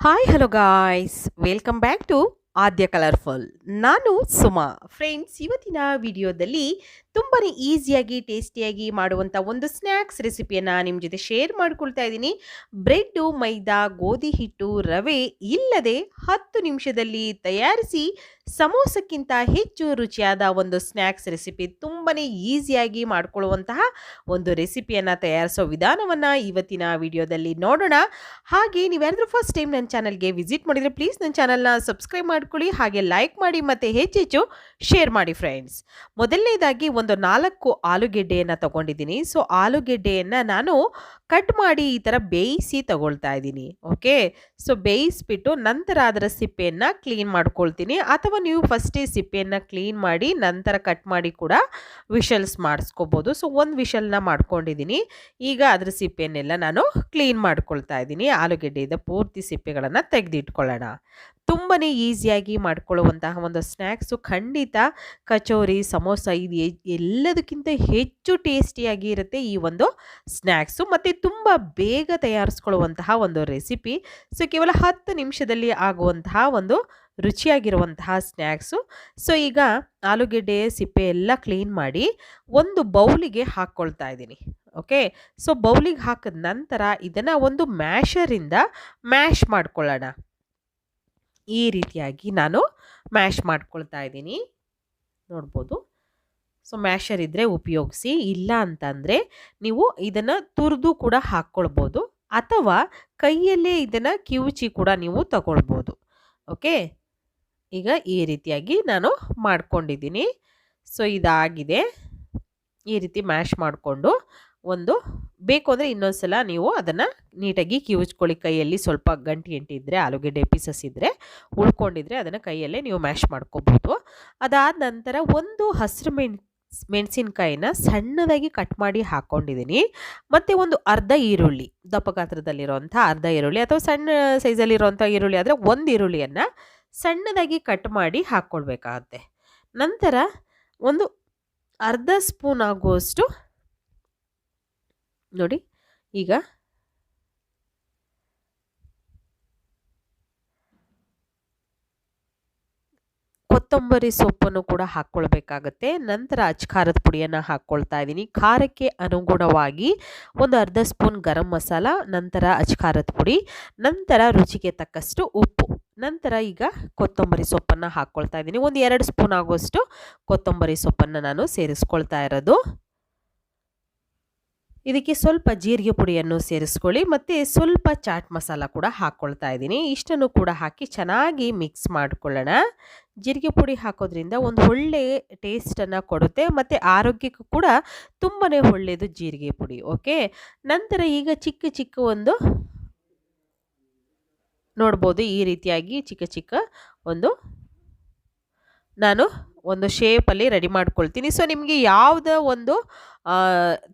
Hi hello guys welcome back to Aadya colourful ನಾನು Suma. Friends ಇವತ್ತಿನ ವಿಡಿಯೋದಲ್ಲಿ ತುಂಬಾ ಈಸಿಯಾಗಿ, ಟೇಸ್ಟಿಯಾಗಿ ಮಾಡುವಂಥ ಒಂದು ಸ್ನ್ಯಾಕ್ಸ್ ರೆಸಿಪಿಯನ್ನು ನಿಮ್ಮ ಜೊತೆ ಶೇರ್ ಮಾಡ್ಕೊಳ್ತಾ ಇದ್ದೀನಿ. ಬ್ರೆಡ್ಡು, ಮೈದಾ, ಗೋಧಿ ಹಿಟ್ಟು, ರವೆ ಇಲ್ಲದೆ ಹತ್ತು ನಿಮಿಷದಲ್ಲಿ ತಯಾರಿಸಿ ಸಮೋಸಕ್ಕಿಂತ ಹೆಚ್ಚು ರುಚಿಯಾದ ಒಂದು ಸ್ನ್ಯಾಕ್ಸ್ ರೆಸಿಪಿ ತುಂಬಾ ಈಸಿಯಾಗಿ ಮಾಡಿಕೊಳ್ಳುವಂತಹ ಒಂದು ರೆಸಿಪಿಯನ್ನು ತಯಾರಿಸೋ ವಿಧಾನವನ್ನು ಇವತ್ತಿನ ವಿಡಿಯೋದಲ್ಲಿ ನೋಡೋಣ. ಹಾಗೆ ನೀವ್ಯಾರಾದ್ರೂ ಫಸ್ಟ್ ಟೈಮ್ ನನ್ನ ಚಾನಲ್ಗೆ ವಿಸಿಟ್ ಮಾಡಿದರೆ ಪ್ಲೀಸ್ ನನ್ನ ಚಾನಲ್ನ ಸಬ್ಸ್ಕ್ರೈಬ್ ಮಾಡ್ಕೊಳ್ಳಿ, ಹಾಗೆ ಲೈಕ್ ಮಾಡಿ ಮತ್ತು ಹೆಚ್ಚೆಚ್ಚು ಶೇರ್ ಮಾಡಿ ಫ್ರೆಂಡ್ಸ್. ಮೊದಲನೇದಾಗಿ ಒಂದು ನಾಲ್ಕು ಆಲೂಗೆಡ್ಡೆಯನ್ನು ತಗೊಂಡಿದ್ದೀನಿ. ಸೊ ಆಲೂಗೆಡ್ಡೆಯನ್ನು ನಾನು ಕಟ್ ಮಾಡಿ ಈ ಥರ ಬೇಯಿಸಿ ತಗೊಳ್ತಾ ಇದ್ದೀನಿ ಓಕೆ ಸೊ ಬೇಯಿಸ್ಬಿಟ್ಟು ನಂತರ ಅದರ ಸಿಪ್ಪೆಯನ್ನು ಕ್ಲೀನ್ ಮಾಡ್ಕೊಳ್ತೀನಿ. ಅಥವಾ ನೀವು ಫಸ್ಟೇ ಸಿಪ್ಪೆಯನ್ನು ಕ್ಲೀನ್ ಮಾಡಿ ನಂತರ ಕಟ್ ಮಾಡಿ ಕೂಡ ವಿಷಲ್ಸ್ ಮಾಡಿಸ್ಕೋಬೋದು. ಸೊ ಒಂದು ವಿಷಲ್ನ ಮಾಡ್ಕೊಂಡಿದ್ದೀನಿ. ಈಗ ಅದರ ಸಿಪ್ಪೆಯನ್ನೆಲ್ಲ ನಾನು ಕ್ಲೀನ್ ಮಾಡ್ಕೊಳ್ತಾ ಇದ್ದೀನಿ. ಆಲೂಗೆಡ್ಡೆಯಿಂದ ಪೂರ್ತಿ ಸಿಪ್ಪೆಗಳನ್ನು ತೆಗೆದಿಟ್ಕೊಳ್ಳೋಣ. ತುಂಬಾ ಈಸಿಯಾಗಿ ಮಾಡ್ಕೊಳ್ಳುವಂತಹ ಒಂದು ಸ್ನ್ಯಾಕ್ಸು ಖಂಡಿತ ಕಚೋರಿ, ಸಮೋಸ, ಇದು ಎಲ್ಲದಕ್ಕಿಂತ ಹೆಚ್ಚು ಟೇಸ್ಟಿಯಾಗಿ ಇರುತ್ತೆ ಈ ಒಂದು ಸ್ನ್ಯಾಕ್ಸು ಮತ್ತು ತುಂಬ ಬೇಗ ತಯಾರಿಸ್ಕೊಳ್ಳುವಂತಹ ಒಂದು ರೆಸಿಪಿ. ಸೊ, ಕೇವಲ ಹತ್ತು ನಿಮಿಷದಲ್ಲಿ ಆಗುವಂತಹ ಒಂದು ರುಚಿಯಾಗಿರುವಂತಹ ಸ್ನ್ಯಾಕ್ಸು. ಸೊ, ಈಗ ಆಲೂಗೆಡ್ಡೆ, ಸಿಪ್ಪೆ ಎಲ್ಲ ಕ್ಲೀನ್ ಮಾಡಿ ಒಂದು ಬೌಲಿಗೆ ಹಾಕ್ಕೊಳ್ತಾ ಇದ್ದೀನಿ. ಓಕೆ? ಸೊ, ಬೌಲಿಗೆ ಹಾಕಿದ ನಂತರ ಇದನ್ನು ಒಂದು ಮ್ಯಾಷರಿಂದ ಮ್ಯಾಶ್ ಮಾಡ್ಕೊಳ್ಳೋಣ. ಈ ರೀತಿಯಾಗಿ ನಾನು ಮ್ಯಾಶ್ ಮಾಡ್ಕೊಳ್ತಾ ಇದ್ದೀನಿ. ನೋಡ್ಬೋದು. ಸೊ ಮ್ಯಾಷರ್ ಇದ್ದರೆ ಉಪಯೋಗಿಸಿ, ಇಲ್ಲ ಅಂತಂದರೆ ನೀವು ಇದನ್ನು ತುರಿದು ಕೂಡ ಹಾಕ್ಕೊಳ್ಬೋದು ಅಥವಾ ಕೈಯಲ್ಲೇ ಇದನ್ನು ಕಿವುಚಿ ಕೂಡ ನೀವು ತಗೊಳ್ಬೋದು. ಓಕೆ? ಈಗ ಈ ರೀತಿಯಾಗಿ ನಾನು ಮಾಡ್ಕೊಂಡಿದ್ದೀನಿ. ಸೊ ಇದಾಗಿದೆ. ಈ ರೀತಿ ಮ್ಯಾಶ್ ಮಾಡಿಕೊಂಡು ಒಂದು ಬೇಕು ಅಂದರೆ ಇನ್ನೊಂದು ಸಲ ನೀವು ಅದನ್ನು ನೀಟಾಗಿ ಕಿವುಚ್ಕೊಳ್ಳಿ. ಕೈಯಲ್ಲಿ ಸ್ವಲ್ಪ ಗಂಟು ಇದ್ದರೆ ಆಲೂಗೆಡ್ಡೆ ಪೀಸಸ್ ಇದ್ದರೆ ಉಳ್ಕೊಂಡಿದ್ರೆ ಅದನ್ನು ಕೈಯಲ್ಲೇ ನೀವು ಮ್ಯಾಶ್ ಮಾಡ್ಕೋಬೋದು. ಅದಾದ ನಂತರ ಒಂದು ಹಸಿರು ಮೆಣ್ ಮೆಣಸಿನ್ಕಾಯಿನ ಸಣ್ಣದಾಗಿ ಕಟ್ ಮಾಡಿ ಹಾಕ್ಕೊಂಡಿದ್ದೀನಿ ಮತ್ತು ಒಂದು ಅರ್ಧ ಈರುಳ್ಳಿ ದಪ್ಪ ಗಾತ್ರದಲ್ಲಿರುವಂಥ ಅರ್ಧ ಈರುಳ್ಳಿ ಅಥವಾ ಸಣ್ಣ ಸೈಜಲ್ಲಿರುವಂಥ ಈರುಳ್ಳಿ ಆದರೆ ಒಂದು ಈರುಳ್ಳಿಯನ್ನು ಸಣ್ಣದಾಗಿ ಕಟ್ ಮಾಡಿ ಹಾಕ್ಕೊಳ್ಬೇಕಾಗತ್ತೆ ನಂತರ ಒಂದು ಅರ್ಧ ಸ್ಪೂನ್ ಆಗುವಷ್ಟು ನೋಡಿ ಈಗ ಕೊತ್ತಂಬರಿ ಸೊಪ್ಪನ್ನು ಕೂಡ ಹಾಕ್ಕೊಳ್ಬೇಕಾಗತ್ತೆ. ನಂತರ ಅಚ್ಕಾರದ ಪುಡಿಯನ್ನು ಹಾಕ್ಕೊಳ್ತಾ ಇದ್ದೀನಿ. ಖಾರಕ್ಕೆ ಅನುಗುಣವಾಗಿ ಒಂದು ಅರ್ಧ ಸ್ಪೂನ್ ಗರಂ ಮಸಾಲ, ನಂತರ ಅಚ್ಕಾರದ ಪುಡಿ, ನಂತರ ರುಚಿಗೆ ತಕ್ಕಷ್ಟು ಉಪ್ಪು, ನಂತರ ಈಗ ಕೊತ್ತಂಬರಿ ಸೊಪ್ಪನ್ನು ಹಾಕ್ಕೊಳ್ತಾ ಇದ್ದೀನಿ. ಒಂದು ಎರಡು ಸ್ಪೂನ್ ಆಗುವಷ್ಟು ಕೊತ್ತಂಬರಿ ಸೊಪ್ಪನ್ನು ನಾನು ಸೇರಿಸ್ಕೊಳ್ತಾ ಇರೋದು. ಇದಕ್ಕೆ ಸ್ವಲ್ಪ ಜೀರಿಗೆ ಪುಡಿಯನ್ನು ಸೇರಿಸ್ಕೊಳ್ಳಿ ಮತ್ತು ಸ್ವಲ್ಪ ಚಾಟ್ ಮಸಾಲ ಕೂಡ ಹಾಕ್ಕೊಳ್ತಾ ಇದ್ದೀನಿ. ಇಷ್ಟನ್ನು ಕೂಡ ಹಾಕಿ ಚೆನ್ನಾಗಿ ಮಿಕ್ಸ್ ಮಾಡಿಕೊಳ್ಳೋಣ. ಜೀರಿಗೆ ಪುಡಿ ಹಾಕೋದ್ರಿಂದ ಒಂದು ಒಳ್ಳೆ ಟೇಸ್ಟನ್ನು ಕೊಡುತ್ತೆ ಮತ್ತು ಆರೋಗ್ಯಕ್ಕೂ ಕೂಡ ತುಂಬಾ ಒಳ್ಳೆಯದು ಜೀರಿಗೆ ಪುಡಿ, ಓಕೆ? ನಂತರ ಈಗ ಚಿಕ್ಕ ಚಿಕ್ಕ ಒಂದು ನೋಡ್ಬೋದು ಈ ರೀತಿಯಾಗಿ ಚಿಕ್ಕ ಚಿಕ್ಕ ಒಂದು ನಾನು ಒಂದು ಶೇಪಲ್ಲಿ ರೆಡಿ ಮಾಡ್ಕೊಳ್ತೀನಿ. ಸೊ ನಿಮಗೆ ಯಾವುದೇ ಒಂದು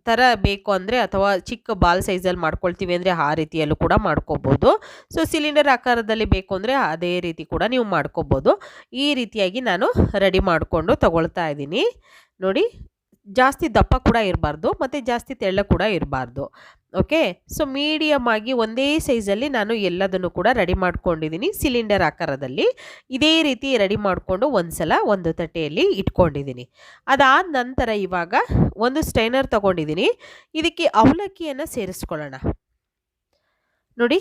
ಥರ ಬೇಕು ಅಂದರೆ ಅಥವಾ ಚಿಕ್ಕ ಬಾಲ್ ಸೈಜಲ್ಲಿ ಮಾಡ್ಕೊಳ್ತೀವಿ ಅಂದರೆ ಆ ರೀತಿಯಲ್ಲೂ ಕೂಡ ಮಾಡ್ಕೋಬೋದು. ಸೊ ಸಿಲಿಂಡರ್ ಆಕಾರದಲ್ಲಿ ಬೇಕು ಅಂದರೆ ಅದೇ ರೀತಿ ಕೂಡ ನೀವು ಮಾಡ್ಕೋಬೋದು. ಈ ರೀತಿಯಾಗಿ ನಾನು ರೆಡಿ ಮಾಡಿಕೊಂಡು ತಗೊಳ್ತಾ ಇದ್ದೀನಿ. ನೋಡಿ ಜಾಸ್ತಿ ದಪ್ಪ ಕೂಡ ಇರಬಾರ್ದು, ಮತ್ತು ಜಾಸ್ತಿ ತೆಳ್ಳ ಕೂಡ ಇರಬಾರ್ದು. ಓಕೆ ಸೊ ಮೀಡಿಯಮ್ ಆಗಿ ಒಂದೇ ಸೈಜಲ್ಲಿ ನಾನು ಎಲ್ಲದನ್ನು ಕೂಡ ರೆಡಿ ಮಾಡ್ಕೊಂಡಿದ್ದೀನಿ ಸಿಲಿಂಡರ್ ಆಕಾರದಲ್ಲಿ. ಇದೇ ರೀತಿ ರೆಡಿ ಮಾಡಿಕೊಂಡು ಒಂದ್ಸಲ ಒಂದು ತಟ್ಟೆಯಲ್ಲಿ ಇಟ್ಕೊಂಡಿದ್ದೀನಿ ಅದಾದ ನಂತರ ಇವಾಗ ಒಂದು ಸ್ಟೈನರ್ ತಗೊಂಡಿದ್ದೀನಿ ಇದಕ್ಕೆ ಅವಲಕ್ಕಿಯನ್ನು ಸೇರಿಸ್ಕೊಳ್ಳೋಣ. ನೋಡಿ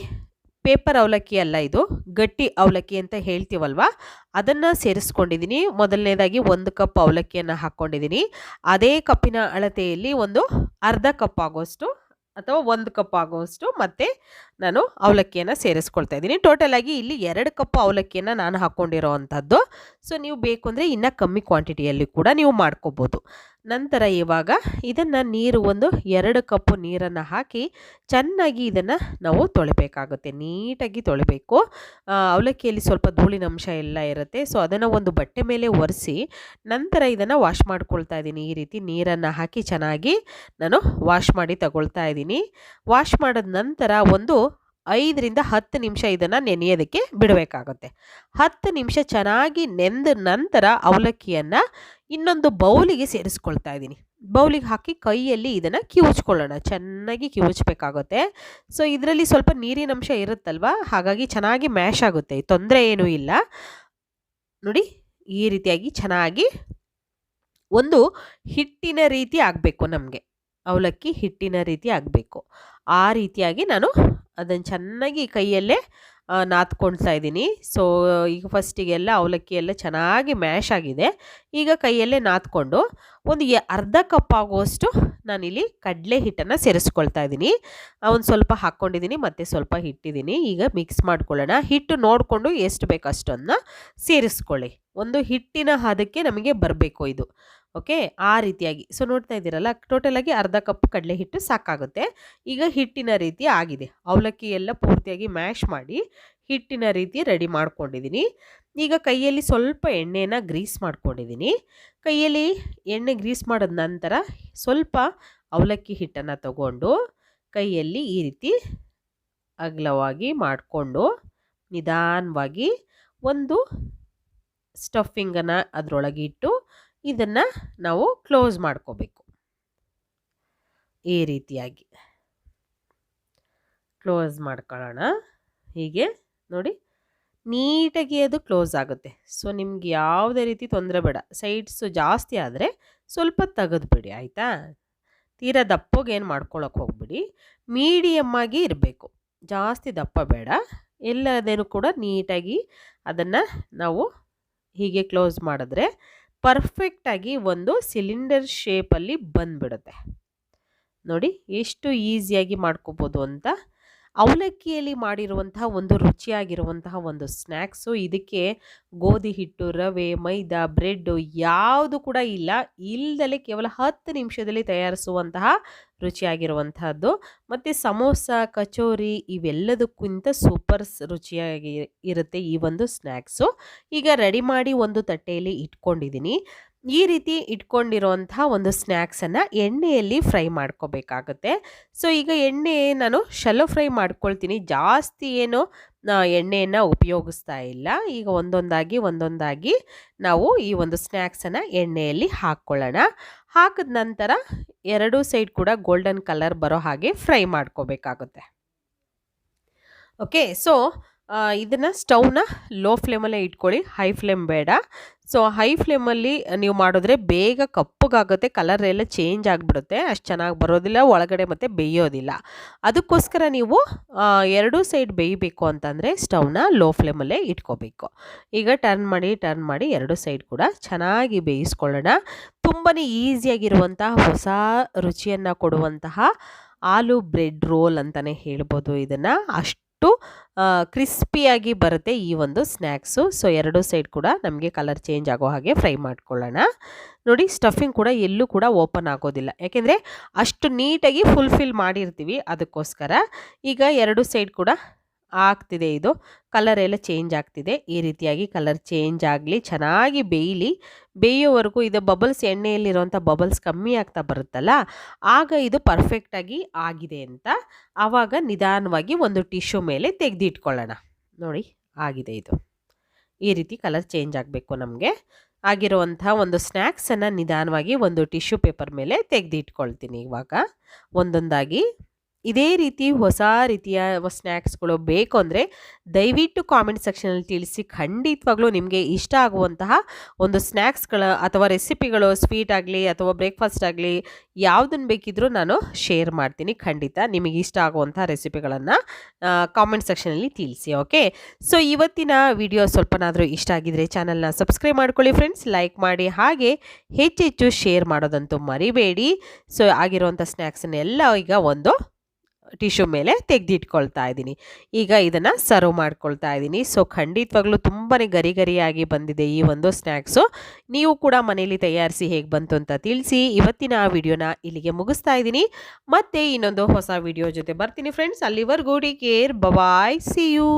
ಪೇಪರ್ ಅವಲಕ್ಕಿ ಅಲ್ಲ ಇದು, ಗಟ್ಟಿ ಅವಲಕ್ಕಿ ಅಂತ ಹೇಳ್ತೀವಲ್ವ? ಅದನ್ನು ಸೇರಿಸ್ಕೊಂಡಿದ್ದೀನಿ ಮೊದಲನೇದಾಗಿ ಒಂದು ಕಪ್ ಅವಲಕ್ಕಿಯನ್ನು ಹಾಕ್ಕೊಂಡಿದ್ದೀನಿ ಅದೇ ಕಪ್ಪಿನ ಅಳತೆಯಲ್ಲಿ ಒಂದು ಅರ್ಧ ಕಪ್ ಆಗೋಷ್ಟು ಅಥವಾ ಒಂದು ಕಪ್ ಆಗುವಷ್ಟು ಮತ್ತು ನಾನು ಅವಲಕ್ಕಿಯನ್ನು ಸೇರಿಸ್ಕೊಳ್ತಾ ಇದ್ದೀನಿ ಟೋಟಲಾಗಿ ಇಲ್ಲಿ ಎರಡು ಕಪ್ ಅವಲಕ್ಕಿಯನ್ನು ನಾನು ಹಾಕ್ಕೊಂಡಿರೋ ಅಂಥದ್ದು. ಸೊ ನೀವು ಬೇಕು ಅಂದರೆ ಇನ್ನೂ ಕಮ್ಮಿ ಕ್ವಾಂಟಿಟಿಯಲ್ಲಿ ಕೂಡ ನೀವು ಮಾಡ್ಕೋಬೋದು. ನಂತರ ಇವಾಗ ಇದನ್ನು ನೀರು ಒಂದು ಎರಡು ಕಪ್ಪು ನೀರನ್ನು ಹಾಕಿ ಚೆನ್ನಾಗಿ ಇದನ್ನು ನಾವು ತೊಳಿಬೇಕಾಗುತ್ತೆ. ನೀಟಾಗಿ ತೊಳಿಬೇಕು. ಅವಲಕ್ಕಿಯಲ್ಲಿ ಸ್ವಲ್ಪ ಧೂಳಿನ ಅಂಶ ಎಲ್ಲ ಇರುತ್ತೆ. ಸೊ ಅದನ್ನು ಒಂದು ಬಟ್ಟೆ ಮೇಲೆ ಒರೆಸಿ ನಂತರ ಇದನ್ನು ವಾಶ್ ಮಾಡ್ಕೊಳ್ತಾ ಇದ್ದೀನಿ. ಈ ರೀತಿ ನೀರನ್ನು ಹಾಕಿ ಚೆನ್ನಾಗಿ ನಾನು ವಾಶ್ ಮಾಡಿ ತಗೊಳ್ತಾ ಇದ್ದೀನಿ. ವಾಶ್ ಮಾಡಿದ ನಂತರ ಒಂದು ಐದರಿಂದ ಹತ್ತು ನಿಮಿಷ ಇದನ್ನು ನೆನೆಯೋದಕ್ಕೆ ಬಿಡಬೇಕಾಗುತ್ತೆ. ಹತ್ತು ನಿಮಿಷ ಚೆನ್ನಾಗಿ ನೆಂದ ನಂತರ ಅವಲಕ್ಕಿಯನ್ನು ಇನ್ನೊಂದು ಬೌಲಿಗೆ ಸೇರಿಸ್ಕೊಳ್ತಾ ಇದ್ದೀನಿ. ಬೌಲಿಗೆ ಹಾಕಿ ಕೈಯಲ್ಲಿ ಇದನ್ನು ಕಿವುಚ್ಕೊಳ್ಳೋಣ. ಚೆನ್ನಾಗಿ ಕಿವುಚ್ಬೇಕಾಗುತ್ತೆ. ಸೊ, ಇದರಲ್ಲಿ ಸ್ವಲ್ಪ ನೀರಿನಂಶ ಇರುತ್ತಲ್ವ? ಹಾಗಾಗಿ ಚೆನ್ನಾಗಿ ಮ್ಯಾಶ್ ಆಗುತ್ತೆ. ತೊಂದರೆ ಏನೂ ಇಲ್ಲ. ನೋಡಿ, ಈ ರೀತಿಯಾಗಿ ಚೆನ್ನಾಗಿ ಒಂದು ಹಿಟ್ಟಿನ ರೀತಿ ಆಗಬೇಕು ನಮಗೆ. ಅವಲಕ್ಕಿ ಹಿಟ್ಟಿನ ರೀತಿ ಆಗಬೇಕು. ಆ ರೀತಿಯಾಗಿ ನಾನು ಅದನ್ನು ಚೆನ್ನಾಗಿ ಕೈಯಲ್ಲೇ ನಾದ್ಕೊಳ್ತಾ ಇದ್ದೀನಿ. ಸೊ ಈಗ ಫಸ್ಟಿಗೆಲ್ಲ ಅವಲಕ್ಕಿ ಎಲ್ಲ ಚೆನ್ನಾಗಿ ಮ್ಯಾಶ್ ಆಗಿದೆ. ಈಗ ಕೈಯಲ್ಲೇ ನಾದ್ಕೊಂಡು, ಒಂದು ಅರ್ಧ ಕಪ್ ಆಗುವಷ್ಟು ನಾನಿಲ್ಲಿ ಕಡಲೆ ಹಿಟ್ಟನ್ನು ಸೇರಿಸ್ಕೊಳ್ತಾ ಇದ್ದೀನಿ. ಒಂದು ಸ್ವಲ್ಪ ಹಾಕ್ಕೊಂಡಿದ್ದೀನಿ, ಮತ್ತು ಸ್ವಲ್ಪ ಹಿಟ್ಟಿದ್ದೀನಿ. ಈಗ ಮಿಕ್ಸ್ ಮಾಡ್ಕೊಳ್ಳೋಣ. ಹಿಟ್ಟು ನೋಡಿಕೊಂಡು ಎಷ್ಟು ಬೇಕು ಸೇರಿಸ್ಕೊಳ್ಳಿ. ಒಂದು ಹಿಟ್ಟಿನ ಹದಕ್ಕೆ ನಮಗೆ ಬರಬೇಕು ಇದು. ಓಕೆ? ಆ ರೀತಿಯಾಗಿ. ಸೊ, ನೋಡ್ತಾ ಇದ್ದೀರಲ್ಲ ಟೋಟಲಾಗಿ ಅರ್ಧ ಕಪ್ ಕಡಲೆ ಹಿಟ್ಟು ಸಾಕಾಗುತ್ತೆ. ಈಗ ಹಿಟ್ಟಿನ ರೀತಿ ಆಗಿದೆ. ಅವಲಕ್ಕಿ ಎಲ್ಲ ಪೂರ್ತಿಯಾಗಿ ಮ್ಯಾಶ್ ಮಾಡಿ ಹಿಟ್ಟಿನ ರೀತಿ ರೆಡಿ ಮಾಡ್ಕೊಂಡಿದ್ದೀನಿ. ಈಗ ಕೈಯಲ್ಲಿ ಸ್ವಲ್ಪ ಎಣ್ಣೆನ ಗ್ರೀಸ್ ಮಾಡ್ಕೊಂಡಿದ್ದೀನಿ. ಕೈಯಲ್ಲಿ ಎಣ್ಣೆ ಗ್ರೀಸ್ ಮಾಡಿದ ನಂತರ ಸ್ವಲ್ಪ ಅವಲಕ್ಕಿ ಹಿಟ್ಟನ್ನು ತಗೊಂಡು ಕೈಯಲ್ಲಿ ಈ ರೀತಿ ಅಗಲವಾಗಿ ಮಾಡಿಕೊಂಡು ನಿಧಾನವಾಗಿ ಒಂದು ಸ್ಟಫಿಂಗನ್ನು ಅದರೊಳಗೆ ಇಟ್ಟು ಇದನ್ನು ನಾವು ಕ್ಲೋಸ್ ಮಾಡ್ಕೋಬೇಕು. ಈ ರೀತಿಯಾಗಿ. ಕ್ಲೋಸ್ ಮಾಡ್ಕೊಳ್ಳೋಣ. ಹೀಗೆ ನೋಡಿ, ನೀಟಾಗಿ ಅದು ಕ್ಲೋಸ್ ಆಗುತ್ತೆ. ಸೊ ನಿಮ್ಗೆ ಯಾವುದೇ ರೀತಿ ತೊಂದರೆ ಬೇಡ. ಸೈಡ್ಸು ಜಾಸ್ತಿ ಆದರೆ ಸ್ವಲ್ಪ ತೆಗೆದುಬಿಡಿ, ಆಯಿತಾ? ತೀರಾ ದಪ್ಪಗೆ ಏನು ಮಾಡ್ಕೊಳಕ್ಕೆ ಹೋಗ್ಬಿಡಿ. ಮೀಡಿಯಮ್ ಆಗಿ ಇರಬೇಕು. ಜಾಸ್ತಿ ದಪ್ಪ ಬೇಡ. ಎಲ್ಲದೇನು ಕೂಡ ನೀಟಾಗಿ ಅದನ್ನು ನಾವು ಹೀಗೆ ಕ್ಲೋಸ್ ಮಾಡಿದ್ರೆ ಪರ್ಫೆಕ್ಟಾಗಿ ಒಂದು ಸಿಲಿಂಡರ್ ಶೇಪಲ್ಲಿ ಬಂದ್ಬಿಡುತ್ತೆ. ನೋಡಿ ಎಷ್ಟು ಈಸಿಯಾಗಿ ಮಾಡ್ಕೋಬೋದು ಅಂತ. ಅವಲಕ್ಕಿಯಲ್ಲಿ ಮಾಡಿರುವಂತಹ ಒಂದು ರುಚಿಯಾಗಿರುವಂತಹ ಒಂದು ಸ್ನ್ಯಾಕ್ಸು ಇದಕ್ಕೆ ಗೋಧಿ ಹಿಟ್ಟು, ರವೆ, ಮೈದಾ, ಬ್ರೆಡ್ಡು ಯಾವುದು ಕೂಡ ಇಲ್ಲ. ಇಲ್ದಲೇ ಕೇವಲ ಹತ್ತು ನಿಮಿಷದಲ್ಲಿ ತಯಾರಿಸುವಂತಹ ರುಚಿಯಾಗಿರುವಂತಹದ್ದು ಮತ್ತು ಸಮೋಸ, ಕಚೋರಿ ಇವೆಲ್ಲದಕ್ಕಿಂತ ಸೂಪರ್ ರುಚಿಯಾಗಿ ಇರುತ್ತೆ ಈ ಒಂದು ಸ್ನ್ಯಾಕ್ಸು ಈಗ ರೆಡಿ ಮಾಡಿ ಒಂದು ತಟ್ಟೆಯಲ್ಲಿ ಇಟ್ಕೊಂಡಿದ್ದೀನಿ. ಈ ರೀತಿ ಇಟ್ಕೊಂಡಿರೋಂಥ ಒಂದು ಸ್ನ್ಯಾಕ್ಸನ್ನು ಎಣ್ಣೆಯಲ್ಲಿ ಫ್ರೈ ಮಾಡ್ಕೋಬೇಕಾಗುತ್ತೆ. ಸೊ, ಈಗ ಎಣ್ಣೆ ನಾನು ಶಲೋ ಫ್ರೈ ಮಾಡ್ಕೊಳ್ತೀನಿ. ಜಾಸ್ತಿ ಏನು ಎಣ್ಣೆಯನ್ನು ಉಪಯೋಗಿಸ್ತಾ ಇಲ್ಲ. ಈಗ ಒಂದೊಂದಾಗಿ ಒಂದೊಂದಾಗಿ ನಾವು ಈ ಒಂದು ಸ್ನ್ಯಾಕ್ಸನ್ನು ಎಣ್ಣೆಯಲ್ಲಿ ಹಾಕ್ಕೊಳ್ಳೋಣ. ಹಾಕಿದ ನಂತರ ಎರಡೂ ಸೈಡ್ ಕೂಡ ಗೋಲ್ಡನ್ ಕಲರ್ ಬರೋ ಹಾಗೆ ಫ್ರೈ ಮಾಡ್ಕೋಬೇಕಾಗುತ್ತೆ. ಓಕೆ, ಸೊ ಇದನ್ನು ಸ್ಟವ್ನ ಲೋ ಫ್ಲೇಮಲ್ಲೇ ಇಟ್ಕೊಳ್ಳಿ. ಹೈ ಫ್ಲೇಮ್ ಬೇಡ. ಸೊ ಹೈ ಫ್ಲೇಮಲ್ಲಿ ನೀವು ಮಾಡಿದ್ರೆ ಬೇಗ ಕಪ್ಪಗಾಗುತ್ತೆ ಕಲರ್ ಎಲ್ಲ ಚೇಂಜ್ ಆಗಿಬಿಡುತ್ತೆ, ಅಷ್ಟು ಚೆನ್ನಾಗಿ ಬರೋದಿಲ್ಲ, ಒಳಗಡೆ ಮತ್ತು ಬೇಯೋದಿಲ್ಲ. ಅದಕ್ಕೋಸ್ಕರ ನೀವು ಎರಡೂ ಸೈಡ್ ಬೇಯಬೇಕು ಅಂತಂದರೆ ಸ್ಟವ್ನ ಲೋ ಫ್ಲೇಮಲ್ಲೇ ಇಟ್ಕೋಬೇಕು. ಈಗ ಟರ್ನ್ ಮಾಡಿ ಟರ್ನ್ ಮಾಡಿ ಎರಡು ಸೈಡ್ ಕೂಡ ಚೆನ್ನಾಗಿ ಬೇಯಿಸ್ಕೊಳ್ಳೋಣ. ತುಂಬಾ ಈಸಿಯಾಗಿರುವಂತಹ ಹೊಸ ರುಚಿಯನ್ನು ಕೊಡುವಂತಹ ಆಲೂ ಬ್ರೆಡ್ ರೋಲ್ ಅಂತಲೇ ಹೇಳ್ಬೋದು ಇದನ್ನು. ಅಷ್ಟು ಕ್ರಿಸ್ಪಿಯಾಗಿ ಬರುತ್ತೆ ಈ ಒಂದು ಸ್ನ್ಯಾಕ್ಸು. ಸೊ, ಎರಡು ಸೈಡ್ ಕೂಡ ನಮಗೆ ಕಲರ್ ಚೇಂಜ್ ಆಗೋ ಹಾಗೆ ಫ್ರೈ ಮಾಡ್ಕೊಳ್ಳೋಣ. ನೋಡಿ, ಸ್ಟಫಿಂಗ್ ಕೂಡ ಎಲ್ಲೂ ಕೂಡ ಓಪನ್ ಆಗೋದಿಲ್ಲ. ಯಾಕೆಂದರೆ ಅಷ್ಟು ನೀಟಾಗಿ ಫುಲ್ಫಿಲ್ ಮಾಡಿರ್ತೀವಿ ಅದಕ್ಕೋಸ್ಕರ. ಈಗ ಎರಡು ಸೈಡ್ ಕೂಡ ಆಗ್ತಿದೆ ಇದು. ಕಲರ್ ಎಲ್ಲ ಚೇಂಜ್ ಆಗ್ತಿದೆ. ಈ ರೀತಿಯಾಗಿ ಕಲರ್ ಚೇಂಜ್ ಆಗಲಿ, ಚೆನ್ನಾಗಿ ಬೇಯಲಿ, ಬೇಯೋವರೆಗೂ ಇದು ಬಬಲ್ಸ್ ಎಣ್ಣೆಯಲ್ಲಿರುವಂಥ ಬಬಲ್ಸ್ ಕಮ್ಮಿ ಆಗ್ತಾ ಬರುತ್ತಲ್ಲ, ಆಗ ಇದು ಪರ್ಫೆಕ್ಟಾಗಿ ಆಗಿದೆ ಅಂತ ಆವಾಗ ನಿಧಾನವಾಗಿ ಒಂದು ಟಿಶ್ಯೂ ಮೇಲೆ ತೆಗೆದಿಟ್ಕೊಳ್ಳೋಣ. ನೋಡಿ, ಆಗಿದೆ ಇದು. ಈ ರೀತಿ ಕಲರ್ ಚೇಂಜ್ ಆಗಬೇಕು ನಮಗೆ. ಆಗಿರುವಂಥ ಒಂದು ಸ್ನ್ಯಾಕ್ಸನ್ನು ನಿಧಾನವಾಗಿ ಒಂದು ಟಿಶ್ಯೂ ಪೇಪರ್ ಮೇಲೆ ತೆಗೆದಿಟ್ಕೊಳ್ತೀನಿ ಇವಾಗ. ಒಂದೊಂದಾಗಿ ಇದೇ ರೀತಿ ಹೊಸ ರೀತಿಯ ಸ್ನ್ಯಾಕ್ಸ್ಗಳು ಬೇಕು ಅಂದರೆ ದಯವಿಟ್ಟು ಕಾಮೆಂಟ್ ಸೆಕ್ಷನಲ್ಲಿ ತಿಳಿಸಿ ಖಂಡಿತವಾಗ್ಲೂ ನಿಮಗೆ ಇಷ್ಟ ಆಗುವಂತಹ ಒಂದು ಸ್ನ್ಯಾಕ್ಸ್ಗಳ ಅಥವಾ ರೆಸಿಪಿಗಳು ಸ್ವೀಟ್ ಆಗಲಿ ಅಥವಾ ಬ್ರೇಕ್ಫಾಸ್ಟ್ ಆಗಲಿ ಯಾವುದನ್ನು ಬೇಕಿದ್ರೂ ನಾನು ಶೇರ್ ಮಾಡ್ತೀನಿ. ಖಂಡಿತ ನಿಮಗೆ ಇಷ್ಟ ಆಗುವಂಥ ರೆಸಿಪಿಗಳನ್ನು ಕಾಮೆಂಟ್ ಸೆಕ್ಷನಲ್ಲಿ ತಿಳಿಸಿ ಓಕೆ ಸೊ ಇವತ್ತಿನ ವಿಡಿಯೋ ಸ್ವಲ್ಪನಾದರೂ ಇಷ್ಟ ಆಗಿದ್ರೆ ಚಾನಲ್ನ ಸಬ್ಸ್ಕ್ರೈಬ್ ಮಾಡ್ಕೊಳ್ಳಿ ಫ್ರೆಂಡ್ಸ್ ಲೈಕ್ ಮಾಡಿ, ಹಾಗೆ ಹೆಚ್ಚೆಚ್ಚು ಶೇರ್ ಮಾಡೋದಂತೂ ಮರಿಬೇಡಿ. ಸೊ ಆಗಿರುವಂಥ ಸ್ನ್ಯಾಕ್ಸನ್ನೆಲ್ಲ ಈಗ ಒಂದು ಟಿಶ್ಯೂ ಮೇಲೆ ತೆಗೆದಿಟ್ಕೊಳ್ತಾ ಇದ್ದೀನಿ. ಈಗ ಇದನ್ನು ಸರ್ವ್ ಮಾಡ್ಕೊಳ್ತಾ ಇದ್ದೀನಿ. ಸೊ ಖಂಡಿತವಾಗ್ಲೂ ತುಂಬಾ ಗರಿ ಗರಿಯಾಗಿ ಬಂದಿದೆ ಈ ಒಂದು ಸ್ನ್ಯಾಕ್ಸು ನೀವು ಕೂಡ ಮನೆಯಲ್ಲಿ ತಯಾರಿಸಿ ಹೇಗೆ ಬಂತು ಅಂತ ತಿಳಿಸಿ. ಇವತ್ತಿನ ವಿಡಿಯೋನ ಇಲ್ಲಿಗೆ ಮುಗಿಸ್ತಾ ಇದ್ದೀನಿ. ಮತ್ತೆ ಇನ್ನೊಂದು ಹೊಸ ವಿಡಿಯೋ ಜೊತೆ ಬರ್ತೀನಿ ಫ್ರೆಂಡ್ಸ್ ಅಲ್ಲಿವರೆಗೂ ಗೋಡಿ care bye bye see you